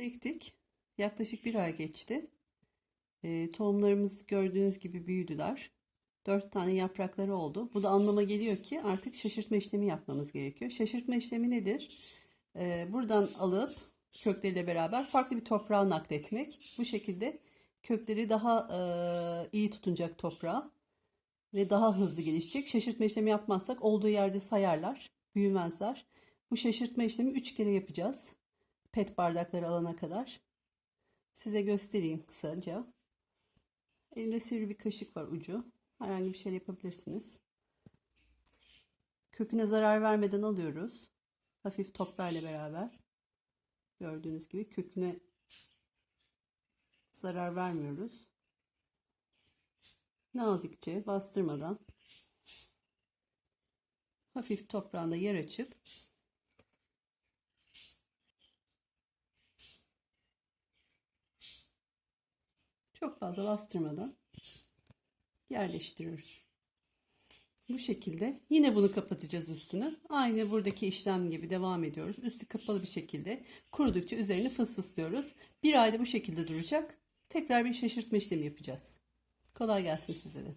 Tohumlarımızı ektik. Yaklaşık bir ay geçti. Ee, tohumlarımız gördüğünüz gibi büyüdüler. Dört tane yaprakları oldu. Bu da anlama geliyor ki artık şaşırtma işlemi yapmamız gerekiyor. Şaşırtma işlemi nedir? Ee, buradan alıp kökleriyle beraber farklı bir toprağa nakletmek. Bu şekilde kökleri daha e, iyi tutunacak toprağa ve daha hızlı gelişecek. Şaşırtma işlemi yapmazsak olduğu yerde sayarlar, büyümezler. Bu şaşırtma işlemi 3 kere yapacağız. Pet bardakları alana kadar. Size göstereyim kısaca. Elimde sivri bir kaşık var ucu. Herhangi bir şey yapabilirsiniz. Köküne zarar vermeden alıyoruz. Hafif toprağıyla beraber. Gördüğünüz gibi köküne zarar vermiyoruz. Nazikçe bastırmadan hafif toprağında yer açıp çok fazla bastırmadan yerleştiriyoruz. Bu şekilde yine bunu kapatacağız üstünü. Aynı buradaki işlem gibi devam ediyoruz. Üstü kapalı bir şekilde kurudukça üzerini fısfıslıyoruz. Bir ayda bu şekilde duracak. Tekrar bir şaşırtma işlemi yapacağız. Kolay gelsin size de.